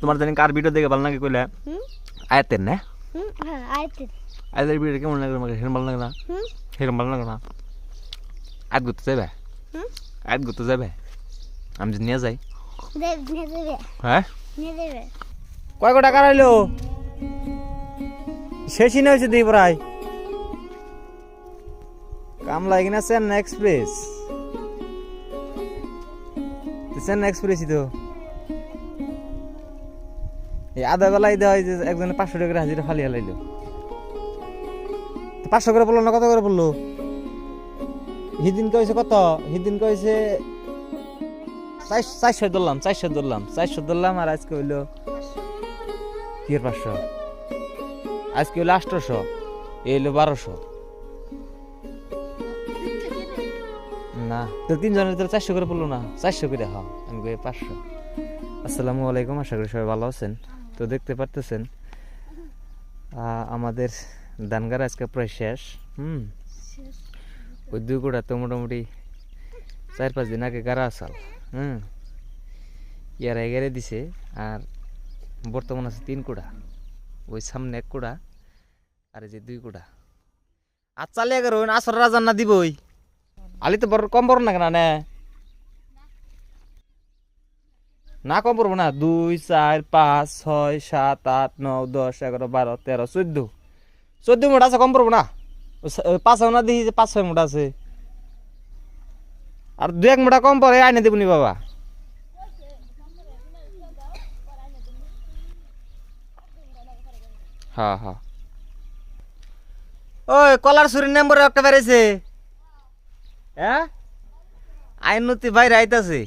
তোমার জানি কার ভিডিও দেখে ভালো লাগে কইলে হুম? আয়াতের না? হুম হ্যাঁ আয়াতের। ভিডিও কেমন লাগে তোমাকে? সেরকম ভালো লাগে না? হুম? সেরকম ভালো লাগে না? আয়াত ঘুরতে যাবে হুম? আয়াত ঘুরতে যাবে আমি যদি নিয়ে যাই। হ্যাঁ? কয় কো টাকা রইল শেষই না হয়েছে দিই প্রায় কামলা কিনা চেন্নাই এক্সপ্রেস তো চেন্নাই এক্সপ্রেসই তো। আধা বেলায় দেওয়া হয় যে একজনে পাঁচশো টাকা হাজিরা ফালিয়া লাইলো। পাঁচশো করে বলল না কত করে বলল? হিদিন কইছে কত? হিদিন কইছে চারশো ধরলাম চারশো ধরলাম চারশো ধরলাম আর আজকে হইল কি পাঁচশো? আজকে হইল আটশোশো এই হইল বারোশো। না তো তিনজনের তো চারশো করে পড়ল না, চারশো করে হ্যাঁ আমি পাঁচশো। আসসালামু আলাইকুম, আশা করি সবাই ভালো আছেন। তো দেখতে পারতেছেন। আমাদের ধানগার আজকে প্রায় শেষ হুম? ওই দুই গোড়া তো মোটামুটি চার পাঁচ দিন আগে গাড়া আসাল হুম? ইয়ারা এগারে দিছে আর বর্তমান আছে তিন কুড়া ওই সামনে এক কুড়া আর যে দুই কুড়া আর চালিয়ে গেল আসর রাজার না দিবই। আলি তো বড় কম বড় না কেন নে? না কম পড়ব না, দুই, চার, পাঁচ, ছয়, সাত, আট, নয়, দশ, এগারো, বারো, তেরো, চোদ্দ। চোদ্দ মোটা আছে, কম পড়ব না। পাঁচ না যে পাঁচ ছয় মোটা আছে। আর দু এক মোটা কম পড়ে আইনে দেবনি বাবা। হ্যাঁ হ্যাঁ ওই, কলার সুরির নম্বর একটা বেড়েছে। হ্যাঁ? আইনতি বাইরে আইতাছে।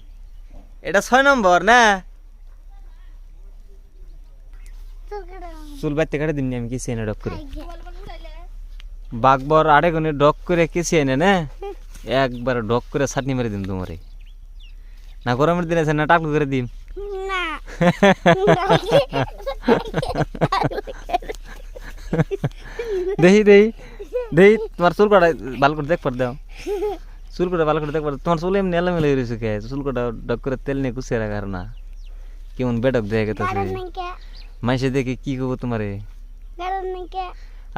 এটা ছয় নম্বর না? চুল বাইতে কাটে দিমনি আমি কেসি এনে ডক করে? বাঘবর আড়ে গনে ডক করে কেসি এনে না? একবার ডক করে চাটনি মেরে দিম তোমারে। না গরমের দিন আছে না টাকলু করে দিম? দেখি দেখি দেখি তোমার চুল কাটা ভালো করে দেখ পার দাও। চুল কাটা ভালো করে দেখ পার তোমার চুল এমনি এলামেলা হয়ে রয়েছে কে চুল কাটা ডক করে তেল নিয়ে কুচিয়ে রাখার না কেমন বেডক দেখে গেতেছে কারণ নাকি মাইসে দেখে কি করব তোমারে কারণ নাকি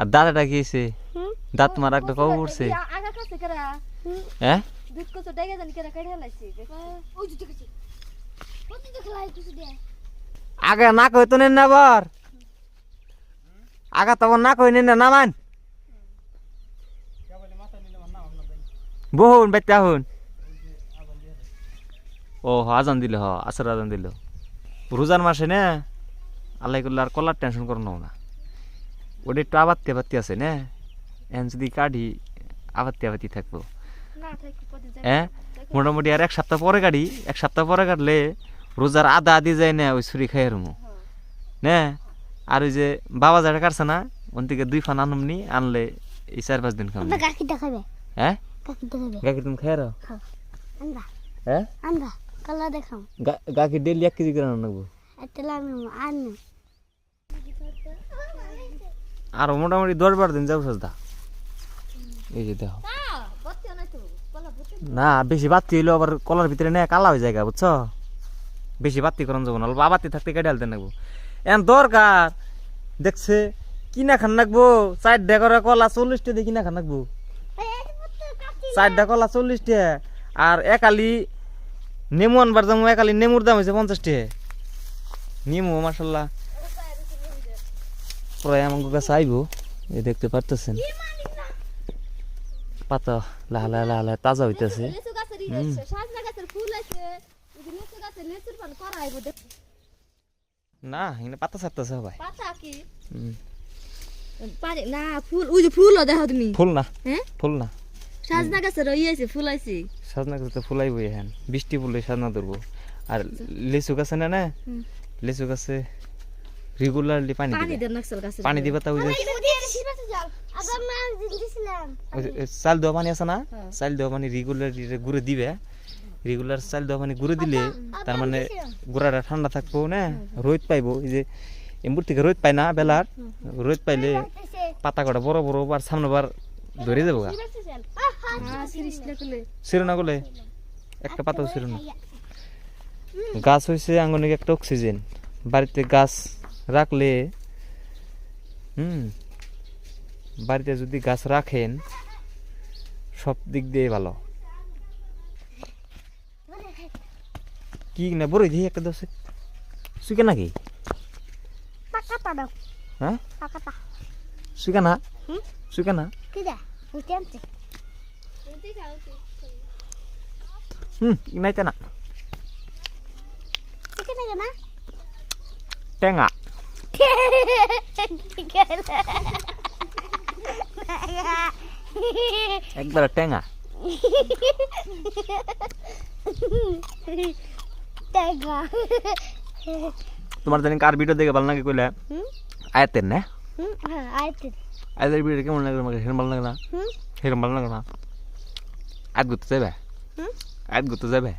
আর দাদাটা কি হয়েছে হুম দাঁত মারা একটা কবে পড়ছে আগা কাছে কেরা হ্যাঁ দুধ কত ডেগে জানি কেরা কাইড়া লাইছি ওই যে দেখেছি ওই যে দেখলাই কিছু দে আগে না কই তো নেন না আবার আগা তখন না কই নেন না নামান বহুন বেতে আহুন। ও হ আজান দিল হ আসর আজান দিল। রোজার মাসে না আল্লাহ করলে আর কলার টেনশন করো না। ওটা একটু আবাত্তি আবাত্তি আছে না? এখন যদি কাઢি আবাত্তি আবাত্তি থাকব হ্যাঁ? মোটামুটি আর এক সপ্তাহ পরে কাটি এক সপ্তাহ পরে কাটলে রোজার আদা আদি যায় না ওই ছুরি খাই রুমু। না? আর ওই যে বাবা যারা কাটছে না ওন থেকে দুই ফান আনমনি আনলে এই চার পাঁচ দিন খাব হ্যাঁ? কাকি দেখাবে গাখি তুমি খাই রাও হ্যাঁ? কালা ডেলি এক কেজি করে আনব আর মোটামুটি দশ বারো দিন যাব সস্তা এই যে দেখো। না বেশি বাতি হইল আবার কলার ভিতরে না কালা হয়ে যায় গা, বুঝছ? বেশি বাতি করান যাব না অল্প আবাতি থাকতে কেটে আলতে নাকবো এখন দরকার দেখছে কিনা খান নাকবো চারটা করে কলা চল্লিশটা দিয়ে কিনা খান নাকবো চারটা কলা চল্লিশটা আর একালি নেমু আনবার দাম একালি নেমুর দাম হয়েছে পঞ্চাশ টাকা নেমু মাসাল্লাহ প্রায় আমার কাছে আইবো এই দেখতে পারতেছেন। পাতা লাহ লাহ লাহ লাহ তাজা হইতেছে। লিচু গাছের ই হইছে সাজনা গাছের ফুল আছে ওই যে লিচু গাছের লিচুর পান করাইবো দেখ। না এখানে পাতা ছাড়তেছে ভাই পাতা কি? না ফুল ওই যে ফুলও দেখো তুমি। ফুল না হ্যাঁ? ফুল না। সাজনা গাছের ই আছে ফুল সাজনা গাছে তো ফুলাইবই এখন। বৃষ্টি পড়লে সাজনা ধরবো। আর লিচু গাছে না না। লিচু গাছে রেগুলারলি পানি পানি দিবে। পানি দিবা তা ওই যে চাল দেওয়া পানি আছে না? হ্যাঁ। চাল দেওয়া পানি রেগুলার গুঁড়ে দিবে। রেগুলার চাল দেওয়া পানি গুঁড়ে দিলে তার মানে গুঁড়াটা ঠান্ডা থাকব না? রোদ পাইবো। এই যে এমবুর থেকে রোদ পায় না বেলার। রোদ পাইলে পাতা কটা বড় বড় বার সামনে বার ধরে যাব গা। ছিল না একটা পাতাও ছিল না। গাছ হয়েছে আঙ্গনিক একটা অক্সিজেন। বাড়িতে গাছ রাখলে হুম বাড়িতে যদি গাছ রাখেন সব দিক দিয়ে ভালো। কি না বড় দিয়ে একটা দোষে। সুকে নাকি? হ্যাঁ? সুকে না? হুম? সুকে না? হুম ইনাইতে না। টেঙা। একবার টেঙা। তোমার জানি কার ভিডিও দেখে ভালো লাগে কইলে? আয়াতের না? হ্যাঁ আয়াতের। ভিডিও কেমন লাগে তোমাকে? সেরকম ভালো লাগে না? সেরকম ভালো লাগে না? আয়াত ঘুরতে যাবে? আজ ঘুরতে যাবে?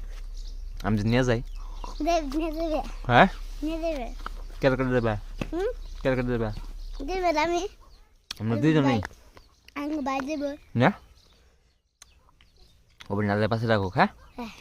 আমি যদি নিয়ে যাই। হ্যাঁ? কেটে কেটে দেবে? কেটে কেটে দেবে? আমি। আমরা দুইজনেই আমি বাই দেবো। না? পাশে রাখো হ্যাঁ? হ্যাঁ।